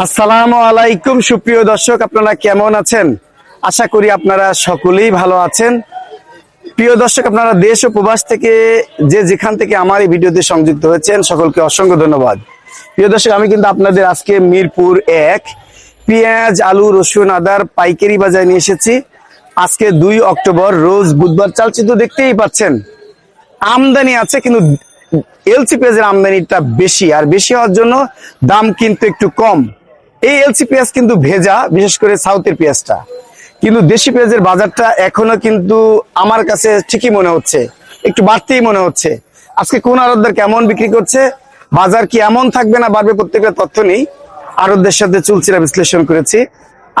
আসসালামু আলাইকুম, সুপ্রিয় দর্শক, আপনারা কেমন আছেন? আশা করি আপনারা সকলেই ভালো আছেন। প্রিয় দর্শক, আপনারা দেশ ও প্রবাস থেকে যে যেখান থেকে আমার এই ভিডিওতে সংযুক্ত হয়েছেন, সকলকে অসংখ্য ধন্যবাদ। প্রিয় দর্শক, আমি কিন্তু আপনাদের আজকে মিরপুর এক পেঁয়াজ, আলু, রসুন, আদার পাইকারি বাজারে নিয়ে এসেছি। আজকে দুই অক্টোবর, রোজ বুধবার চালচিত্র দেখতেই পাচ্ছেন। আমদানি আছে, কিন্তু এলসি পেঁয়াজের আমদানিটা বেশি, আর বেশি হওয়ার জন্য দাম কিন্তু একটু কম। এই এলসি পেঁয়াজ কিন্তু ভেজা বিশেষ করে সাউথের পেঁয়াজটা। কিন্তু দেশি পেঁয়াজের বাজারটা এখনও কিন্তু আমার কাছে ঠিকই মনে হচ্ছে একটু বাড়তেই মনে হচ্ছে। আজকে কোন আরতদার কেমন বিক্রি করছে বাজার কি এমন থাকবে না বাড়বে প্রত্যেকটা তথ্য নেই। আরতদের সাথে চুলচিরা বিশ্লেষণ করেছি।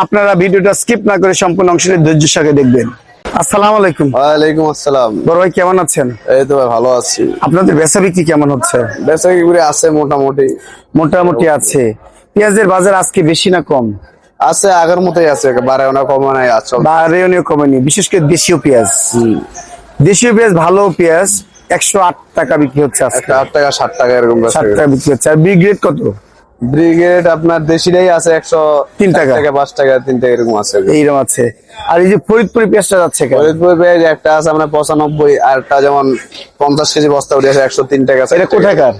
আপনারা ভিডিওটা স্কিপ না করে সম্পূর্ণ অংশটি ধৈর্য সঙ্গে দেখবেন। আসসালামু আলাইকুম। ওয়ালাইকুম আসসালাম। বড় ভাই কেমন আছেন? এই তো ভাই ভালো আছি। আপনাদের বেচা বিক্রি কেমন হচ্ছে? বেচা কি আছে মোটামুটি। মোটামুটি আছে। পেঁয়াজের বাজার আজকে বেশি না কম? আছে আগের মতোই আছে বাড়ে না কমে নাই আছে বা রেওনিও কমেনি বিশেষ করে দেশীয় পেঁয়াজ। দেশীয় পেঁয়াজ ভালো পেঁয়াজ একশো আট টাকা বিক্রি হচ্ছে আজকে। আট টাকা ষাট টাকা এরকম ষাট টাকা বিক্রি হচ্ছে। আর বি গ্রেড কত? ব্রিগেড আপনার দেশিটাই আছে একশো তিন টাকা। টাকা পাঁচ টাকা তিন টাকা এরকম আছে। এইরকম আছে। আর এই যে ফরিদপুরি পেঁয়াজটা যাচ্ছে ফরিদপুর পেঁয়াজ একটা আছে আপনার পঁচানব্বই আর একটা যেমন পঞ্চাশ কেজি বস্তা উঠে আছে একশো তিন টাকা এটা কোথাকার?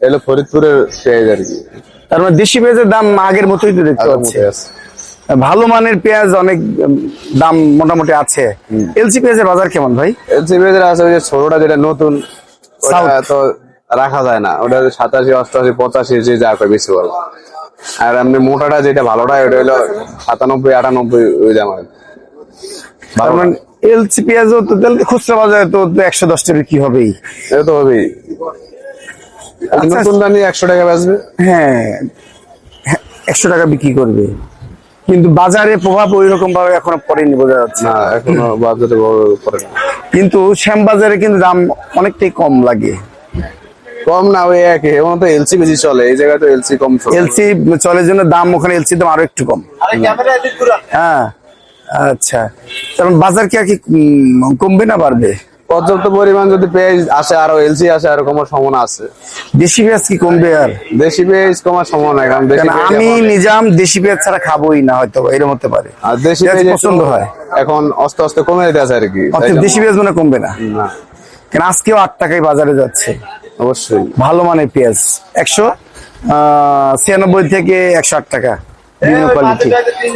এলো ফরিদপুরের পেঁয়াজ আর কি। তার মানে দেশি পেঁয়াজের দাম আগের মতোই তো দেখতে পাচ্ছি। ভালো মানের পেঁয়াজ অনেক দাম মোটামুটি আছে। এলসি পেঁয়াজের বাজার কেমন ভাই? এলসি পেঁয়াজের আছে ওই যে ছোটটা যেটা নতুন ওটা তো রাখা যায় না। ওটা সাতাশি অষ্টআশি পঁচাশি যে যা করে বেশি বড় আর এমনি মোটাটা যেটা ভালোটা ওটা হলো সাতানব্বই আটানব্বই ওই দাম আর মানে এলসি পেঁয়াজও তো খুচরা বাজারে তো একশো দশ টাকা কি হবেই? এটা তো হবেই। আচ্ছা। নতুন দামি একশো টাকা বেচবে হ্যাঁ একশো টাকা বিক্রি করবে। কিন্তু বাজারে প্রভাব ওই রকম ভাবে এখনও পড়েনি বোঝা যাচ্ছে। না এখনও বাজারে বড় করে না। কিন্তু শ্যাম বাজারে কিন্তু দাম অনেকটাই কম লাগে। কম না ওই একই। এবং তো এলসি বেশি চলে এই জায়গায় তো এলসি কম চলে। এলসি চলে জন্য দাম ওখানে এলসি দাম আরও একটু কম। হ্যাঁ আচ্ছা। কারণ বাজার কি আর কি কমবে না বাড়বে? পর্যাপ্ত পরিমাণ যদি পেঁয়াজ আসে আরও এলসি আসে আর কমার সম্ভাবনা আছে। দেশি পেঁয়াজ কি কমবে আর? দেশি পেঁয়াজ কমার সম্ভাবনা কারণ আমি নিজাম দেশি পেঁয়াজ ছাড়া খাবোই না হয়তো এরকম হতে পারে। আর দেশি পেঁয়াজ পছন্দ হয়। এখন আস্তে আস্তে কমে যেতে আছে আর কি। দেশি পেঁয়াজ মানে কমবে না। না। কেন আজকেও আট টাকায় বাজারে যাচ্ছে। অবশ্যই। ভালো মানের পেঁয়াজ। একশো ছিয়ানব্বই থেকে একশো আট টাকা। বিভিন্ন কোয়ালিটি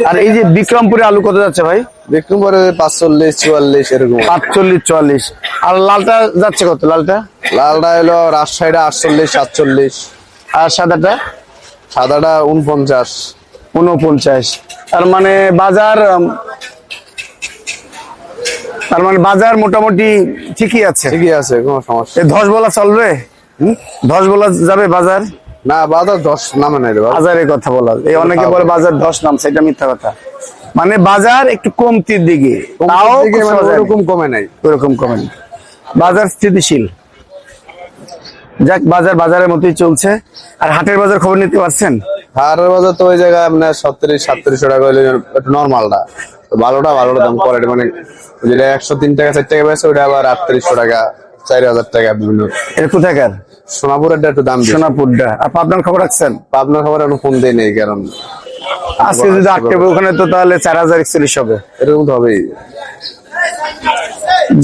আর এই যে বিক্রমপুরে আলু কত যাচ্ছে ভাই? বিক্রমপুরে পাঁচচল্লিশ চুয়াল্লিশ এরকম। পাঁচচল্লিশ চুয়াল্লিশ। আর লালটা যাচ্ছে কত? লালটা? লালটা হলো রাজশাহীটা আটচল্লিশ সাতচল্লিশ। আর সাদাটা? সাদাটা উনপঞ্চাশ উনপঞ্চাশ তার মানে বাজার তার মানে বাজার মোটামুটি ঠিকই আছে। ঠিকই আছে কোনো সমস্যা ধস বলা চলবে? ধস বলা যাবে বাজার? না বাজার দশ নামে নাই বাজারের কথা বলা এই অনেকে বলে বাজার নামছে এটা মিথ্যা কথা। মানে বাজার একটু কমতির দিকে। তাও মানে খুচরা বাজারে। ওরকম কমে নাই। বাজার স্থিতিশীল। যাক বাজার বাজারের মতোই চলছে। আর হাটের বাজার খবর নিতে পারছেন? হাটের বাজার তো ওই জায়গায় আপনার সত্তরিশ সাতত্রিশশো টাকা হলে একটু নর্মালটা ভালোটা ভালোটা দাম কোয়ালিটি মানে যেটা একশো তিন টাকা চার টাকা পেয়েছে ওটা আবার আটত্রিশশো টাকা চার হাজার টাকা বিভিন্ন। এটা কোথাকার? সোনাপুরেরটা একটু দাম সোনাপুরটা। আর পাবনার খবর রাখছেন? আপনার খবর এখন ফোন দেয় নেই কারণ আজকে যদি ওখানে তো তাহলে চার হাজার একচল্লিশ হবে। এরকম তো হবেই।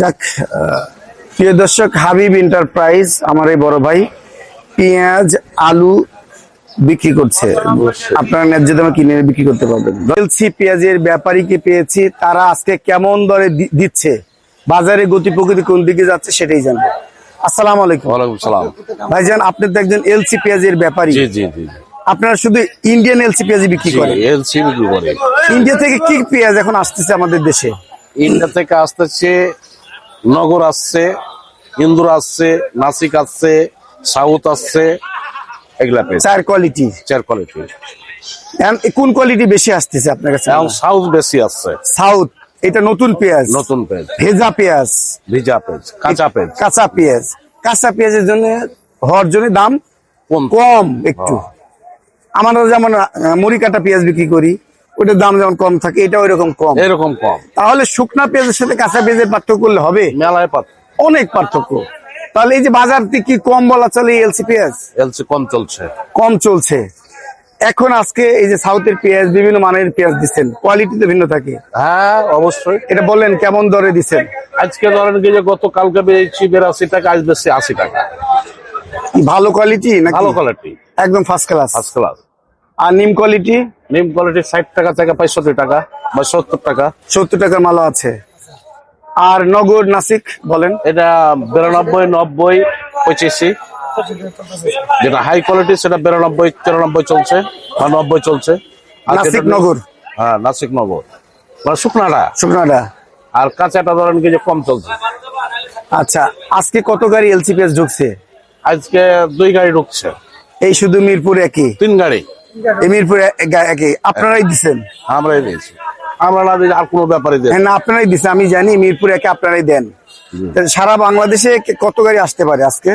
যাক প্রিয় দর্শক হাবিব এন্টারপ্রাইজ আমার এই বড় ভাই পেঁয়াজ আলু বিক্রি করছে। আপনারা ন্যায্য দামে কিনে বিক্রি করতে পারবেন। এলসি পেঁয়াজের ব্যাপারীকে পেয়েছি তারা আজকে কেমন দরে দিচ্ছে? বাজারে গতি প্রকৃতি কোন দিকে যাচ্ছে সেটাই জানব। আসসালামু আলাইকুম। ওয়ালাইকুম সালাম। ভাইজান আপনি তো একজন এলসি পেঁয়াজের ব্যাপারী। জি জি জি আপনারা শুধু ইন্ডিয়ান এলসি পেঁয়াজ বিক্রি করেন? এলসি বিক্রি করে। ইন্ডিয়া থেকে কি পেঁয়াজ এখন আসতেছে আমাদের দেশে? ইন্ডিয়া থেকে আসতেছে নগর আসছে ইন্দুর আসছে নাসিক আসছে সাউথ আসছে এগুলা পেয়েছে চার কোয়ালিটি চার কোয়ালিটি কোন কোয়ালিটি বেশি আসতেছে আপনার কাছে? সাউথ বেশি আসছে। সাউথ। এটা নতুন পেঁয়াজ। নতুন পেজ ভেজা পেঁয়াজ। ভিজা পেজ কাঁচা পেজ কাঁচা পেঁয়াজ। কাঁচা পেঁয়াজের জন্য হওয়ার জন্য দাম কম। একটু। আমরা যেমন মুড়ি কাটা পেঁয়াজ বিক্রি করি ওটার দাম যেমন কম থাকে এটা ওই রকম কম। এরকম কম। তাহলে শুকনা পেঁয়াজের সাথে কাঁচা পেঁয়াজের পার্থক্য করলে হবে? মেলায় পাত অনেক পার্থক্য। তাহলে এই যে বাজার থেকে কি কম বলা চলে এলসি পেঁয়াজ? এলসি কম চলছে। কম চলছে। এখন আজকে এই যে সাউথের পেঁয়াজ বিভিন্ন মানের পেঁয়াজ দিচ্ছেন কোয়ালিটি তো ভিন্ন থাকে। হ্যাঁ অবশ্যই। এটা বললেন কেমন দরে দিচ্ছেন? আজকে ধরেন কি যে গত কালকে বেড়েছি বিরাশি টাকা আজ বেশি আশি টাকা। ভালো কোয়ালিটি না ভালো কোয়ালিটি একদম ফার্স্ট ক্লাস ফার্স্ট ক্লাস আর নিম কোয়ালিটি নিম কোয়ালিটি ষাট টাকা থেকে পঁয়ষট্টি টাকা বা সত্তর টাকা। সত্তর টাকার মালও আছে। আর নগর নাসিক বলেন? এটা বিরানব্বই নব্বই পঁচিশি। যেটা হাই কোয়ালিটি সেটা বিরানব্বই তিরানব্বই চলছে বা নব্বই চলছে। নাসিক নগর। হ্যাঁ নাসিক নগর। মানে শুকনাটা। শুকনাটা। আর কাঁচাটা ধরেন কি যে কম চলছে। আচ্ছা আজকে কত গাড়ি এলসিপিএস ঢুকছে? আজকে দুই গাড়ি ঢুকছে। এই শুধু মিরপুর একই? তিন গাড়ি। এই মিরপুর একই। আপনারাই দিচ্ছেন আমরাই দিয়েছি। আমরা না দিলে আর কোনো ব্যাপারে দিই হ্যাঁ না আপনারাই দিচ্ছেন আমি জানি মিরপুর একে আপনারাই দেন। সারা বাংলাদেশে কত গাড়ি আসতে পারে আজকে?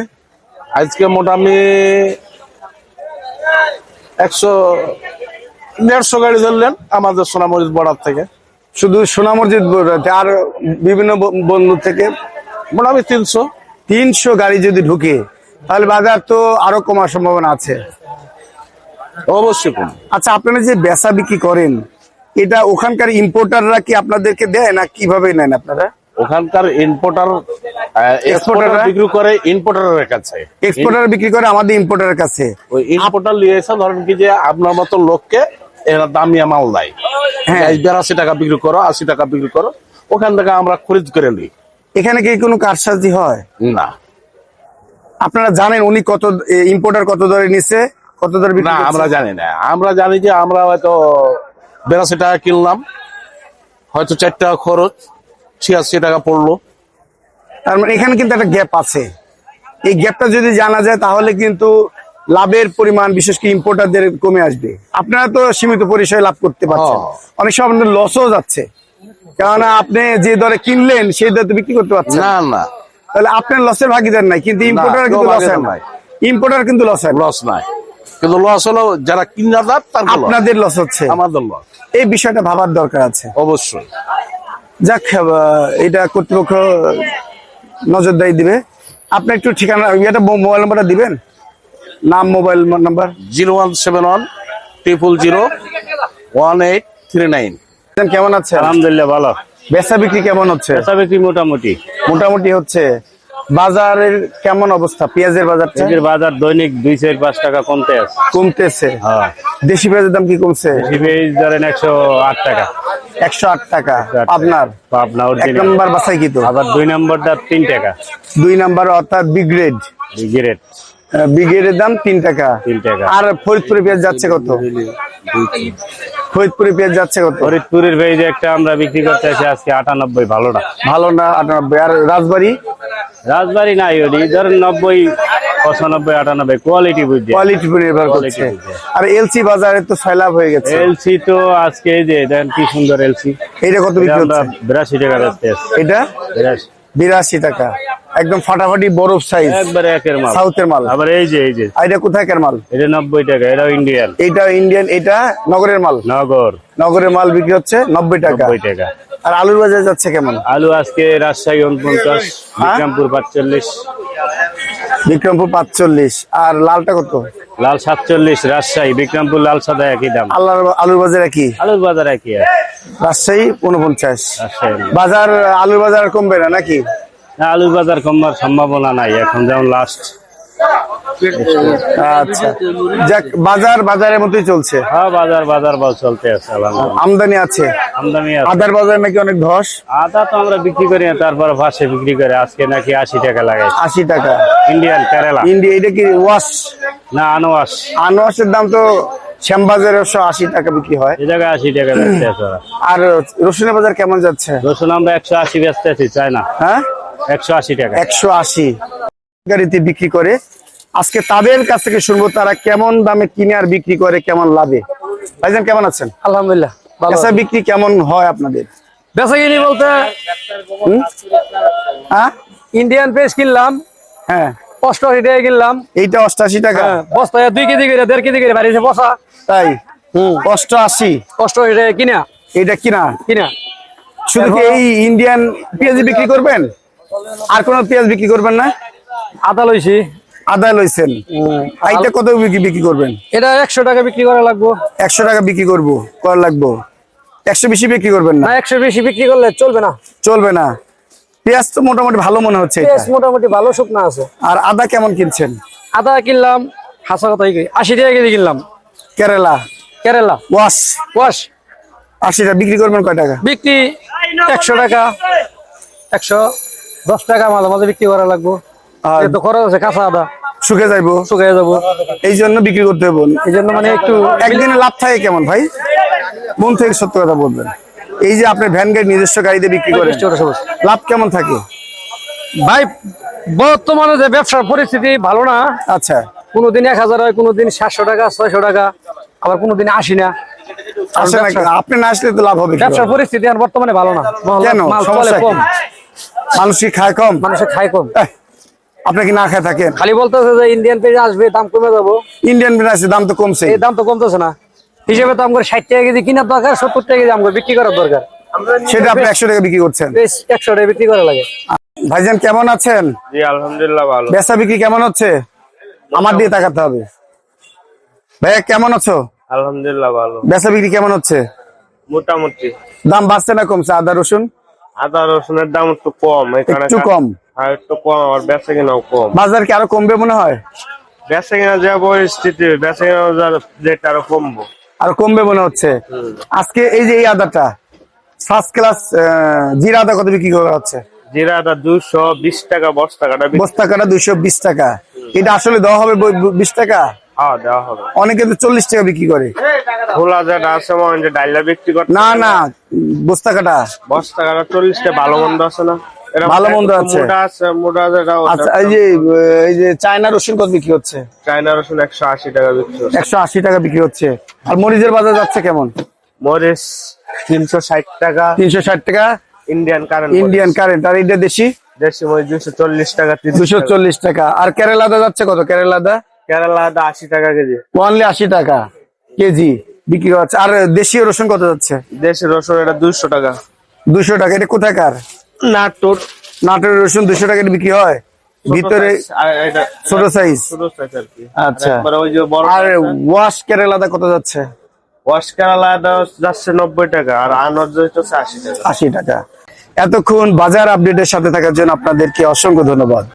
আজকে মোটামুটি একশো দেড়শো গাড়ি ধরলেন আমাদের সোনামরিচ বর্ডার থেকে। শুধু সোনামসজিদ আর বিভিন্ন বন্ধু থেকে মোটামুটি তিনশো। তিনশো গাড়ি যদি ঢুকে তাহলে বাজার তো আরও কমার সম্ভাবনা আছে। অবশ্যই আচ্ছা আপনারা যে বেচা বিক্রি করেন এটা ওখানকার ইম্পোর্টাররা কি আপনাদেরকে দেয় না কীভাবে নেন আপনারা? ওখানকার ইম্পোর্টার এক্সপোর্টার Exporter-রা? বিক্রি করে ইম্পোর্টারের কাছে। এক্সপোর্টার বিক্রি করে আমাদের ইম্পোর্টারের কাছে। ওই ইম্পোর্টার নিয়ে এসে ধরেন কি যে আপনার মতো লোককে এরা দামিয়া মাল দেয়। হ্যাঁ। বিরাশি টাকা বিক্রি করো আশি টাকা বিক্রি করো ওখান থেকে আমরা খরিদ করে নিই। এখানে কি কোনো কারসাজি হয়? না। আপনারা জানেন উনি কত ইম্পোর্টার কত দরে নিছে কত দরে না আমরা জানি না। আমরা জানি যে আমরা হয়তো বিরাশি টাকা কিনলাম হয়তো চার টাকা খরচ ছিয়াশি টাকা পড়ল। তার মানে এখানে কিন্তু একটা গ্যাপ আছে। এই গ্যাপটা যদি জানা যায় তাহলে কিন্তু লাভের পরিমাণ বিশেষ করে ইম্পোর্টারদের কমে আসবে। আপনারা তো সীমিত পরিসরে লাভ করতে পারছেন। অনেক সময় আপনাদের লসও যাচ্ছে। কেননা আপনি যে দরে কিনলেন সেই দরে তো বিক্রি করতে পারছেন না। না তাহলে আপনার লসের ভাগিদার নাই কিন্তু ইম্পোর্টার কিন্তু লস হয় নাই। ইম্পোর্টার কিন্তু লস হয় লস নাই। কিন্তু লস হলো যারা কিনাদার তার। আপনাদের লস হচ্ছে। আমাদের লস এই বিষয়টা ভাবার দরকার আছে। অবশ্যই। যাক এটা কর্তৃপক্ষ নজরদারি দিবে। আপনি একটু ঠিকানা ইয়েটা মোবাইল নাম্বারটা দিবেন? নাম mobile number. Zero one seven one triple zero one eight three nine. কেমন আছে আলহামদুলিল্লাহ ভালো। বেচা বিক্রি কেমন হচ্ছে? বেচা বিক্রি মোটামুটি। মোটামুটি হচ্ছে। বাজারের কেমন অবস্থা? পেঁয়াজের বাজারটা এদের বাজার দৈনিক দুই চার পাঁচ টাকা কমতে আছে কমতেছে। হ্যাঁ। দেশি পেঁয়াজের দাম কি কমছে? দেশি পেঁয়াজ ধরেন একশো আট টাকা। একশো আট টাকা। টাকা। আপনার এক নম্বর কি তো? আবার দুই নম্বরটা তিন টাকা। দুই নাম্বার অর্থাৎ বিগ্রেড গ্রেড বিগ্রেডের দাম তিন টাকা। তিন টাকা। আর ফরিদপুরে পেঁয়াজ যাচ্ছে কত? ফরিদপুরে পেঁয়াজ যাচ্ছে কত? ফরিদপুরের পেঁয়াজ একটা আমরা বিক্রি করতে আছি আজকে আটানব্বই ভালোটা। ভালো না আটানব্বই। আর রাজবাড়ি? রাজবাড়ি নাই ওটি। ধরেন নব্বই পঁচানব্বই আটানব্বই কোয়ালিটি বুঝছে। কোয়ালিটি নির্ভর করছে। আর এলসি বাজারে তো সয়লাভ হয়ে গেছে। এলসি তো আজকে এই যে দেখেন কি সুন্দর এলসি এটা কত বিক্রি হচ্ছে? বিরাশি টাকা বেচতে আছি এটা? বিরাশি। বিরাশি টাকা। একদম ফাটাফাটি বরফ সাইজ একবারে একের মাল। সাউথের মাল। আবার এই যে এই যে। এটা কোথাকার মাল? এটা নব্বই টাকা এটাও ইন্ডিয়ান এটা ইন্ডিয়ান এটা নগরের মাল? নগর। নগরের মাল বিক্রি হচ্ছে নব্বই টাকা। নব্বই টাকা। আর আলুর বাজার যাচ্ছে কেমন? আলু আজকে রাজশাহী উনপঞ্চাশ হ্যাঁ? বিক্রমপুর পাঁচচল্লিশ। বিক্রমপুর পাঁচচল্লিশ। আর লালটা কত? লাল সাতচল্লিশ রাজশাহী। বিক্রমপুর লাল সাদা একই দাম। আল্লাহ আলুর বাজার একই? আলুর বাজার একই রাজশাহী উনপঞ্চাশ বাজার আলুর বাজার কমবে না নাকি? আলুর বাজার কমবার সম্ভাবনা নাই। এখন যেমন লাস্ট আচ্ছা। যাক বাজার বাজারের মতোই চলছে। হ্যাঁ বাজার বাজার বল চলতে আছে আমদানি আছে। আমদানি আছে। আদার বাজার নাকি অনেক ধস? আদা তো আমরা বিক্রি করি না তারপর ভাসে বিক্রি করে। আজকে নাকি আশি টাকা লাগাই আশি টাকা। ইন্ডিয়ান কেরালা ইন্ডিয়া এটা কি ওয়াশ? না আনোয়াস আনোয়াশের দাম তো শ্যামবাজারে একশো আশি টাকা বিক্রি হয়। জায়গায় আশি টাকা বেচতে আছে আর রসুনের বাজার কেমন যাচ্ছে? রসুন আমরা একশো আশি বেচতে আছি চাই না হ্যাঁ? একশো আশি টাকা। একশো আশি। গাড়িতে বিক্রি করে আজকে তাদের কাছ থেকে শুনব তারা কেমন দামে কিনে আর বিক্রি করে কেমন লাভে। ভাইজান কেমন আছেন? আলহামদুলিল্লাহ পেশা বিক্রি কেমন হয় আপনাদের? বেচা কিনি বলতে হ্যাঁ? ইন্ডিয়ান পেস কিনলাম হ্যাঁ। অষ্টআশি টাকা কিনলাম। এইটা অষ্টাশি টাকা? হ্যাঁ, বস্তায় দুই কেজি করে দেড় কেজি করে বসা তাই? অষ্টআশি? টাকা কিনা। এইটা কিনা? কিনা। শুধু কি এই ইন্ডিয়ান পেঁয়াজ বিক্রি করবেন? আর কোন পেঁয়াজ বিক্রি করবেন না? আদা লইছি। আদা লইছেন। এইটা কত বিক্রি বিক্রি করবেন? এটা একশো টাকা বিক্রি করা লাগবো। একশো টাকা বিক্রি করব কর লাগবো। একশো বেশি বিক্রি করবেন না? একশো বেশি বিক্রি করলে চলবে না। চলবে না। পেঁয়াজ তো মোটামুটি ভালো মনে হচ্ছে পেঁয়াজ মোটামুটি ভালো শুকনা আছে। আর আদা কেমন কিনছেন? আদা কিনলাম হাসা কথা আশি টাকা কেজি কিনলাম। কেরালা। কেরালা। ওয়াশ। ওয়াশ। আশিটা বিক্রি করবেন কয় টাকা? বিক্রি একশো টাকা একশো দশ টাকা মাঝে মাঝে বিক্রি করা লাগবো। তো খরচ আছে কাঁচা আদা। শুকে যাইবো। শুকিয়ে যাব। এই জন্য বিক্রি করতে হবে এই জন্য মানে একটু একদিনে লাভ থাকে কেমন ভাই? মন থেকে সত্য কথা বলবেন। এই যে আপনি ভ্যান গাড়ি নিজস্ব গাড়িতে বিক্রি করেন লাভ কেমন থাকে? ভাই বর্তমানে যে ব্যবসার পরিস্থিতি ভালো না। আচ্ছা। কোনোদিন এক হাজার হয় কোনোদিন সাতশো টাকা ছয়শো টাকা আবার কোনোদিন আসি না আর আপনি না আসলে তো লাভ হবে ব্যবসার পরিস্থিতি আর বর্তমানে ভালো না। কেন? মানুষ খায় কম? মানুষের খায় কম। আপনি কি না খায় থাকেন? খালি বলতেছে যে ইন্ডিয়ান পেজ আসবে দাম কমে যাব। ইন্ডিয়ান বিনাসের দাম তো কমছে এই দাম তো কমতেছে না। হিসেবে তো আমার ষাট টাকা কেজি কেনার দরকার সত্তর টাকা কেজি বিক্রি করার দরকার। সেটা আপনি একশো টাকা বিক্রি করছেন। একশো টাকা বিক্রি করা লাগে। ভাইজান কেমন আছেন? জি আলহামদুলিল্লাহ ভালো। বেচা বিক্রি কেমন হচ্ছে? আমার দিয়ে তাকাতে হবে। ভাইয়া কেমন আছো? আলহামদুলিল্লাহ ভালো। বেচা বিক্রি কেমন হচ্ছে? মোটামুটি। দাম বাড়ছে না কমছে? আদা রসুন? আদা রসুনের দাম একটু কম একটু কম। আর একটু কম আর বেচা কিনাও কম। বাজার কি আরও কমবে মনে হয়? বেচা কিনা যা পরিস্থিতি বেচা কিনা রেট আরও কমবো। আরও কমবে মনে হচ্ছে। আজকে এই যে এই আদাটা ফার্স্ট ক্লাস জিরা আদা কত বিক্রি করা হচ্ছে? জিরা আদা দুশো বিশ টাকা বস্তা কাটা বস্তা কাটা দুইশো বিশ টাকা। এটা আসলে দেওয়া হবে বিশ টাকা? হবে। অনেকে তো চল্লিশ টাকা বিক্রি করে। যেটা হয় না না বস্তা কাটা। বস্তা কাটা চল্লিশটা ভালো মন্দ আছে না? ভালো মন্দ আছে। আচ্ছা এই যে এই যে চায়না রসুন কত বিক্রি হচ্ছে? চায়না রসুন একশো আশি টাকা বিক্রি একশো আশি টাকা বিক্রি হচ্ছে। আর মরিচের বাজার যাচ্ছে কেমন? মরিচ তিনশো ষাট টাকা। তিনশো ষাট টাকা? ইন্ডিয়ান কারেন্ট ইন্ডিয়ান কারেন্ট আর এটা দেশি? দেশি মরিচ দুশো চল্লিশ টাকা দুশো চল্লিশ টাকা। আর কেরালাদা যাচ্ছে কত? কেরালাদা কেরালা আদা আশি টাকা কেজি। ওয়ানলি আশি টাকা কেজি বিক্রি হচ্ছে। আর দেশীয় রসুন কত যাচ্ছে? দেশি রসুন এটা দুশো টাকা। দুশো টাকা এটা কোথাকার? নাটোর নাটোরের রসুন দুশো টাকা বিক্রি হয়। ভিতরে ছোট সাইজ আচ্ছা। আর ওয়াশ কেরালাদা কত যাচ্ছে? ওয়াশ কেরালাদা যাচ্ছে নব্বই টাকা আর আনর হচ্ছে আশি টাকা। আশি টাকা। এতক্ষণ বাজার আপডেটের সাথে থাকার জন্য আপনাদেরকে অসংখ্য ধন্যবাদ।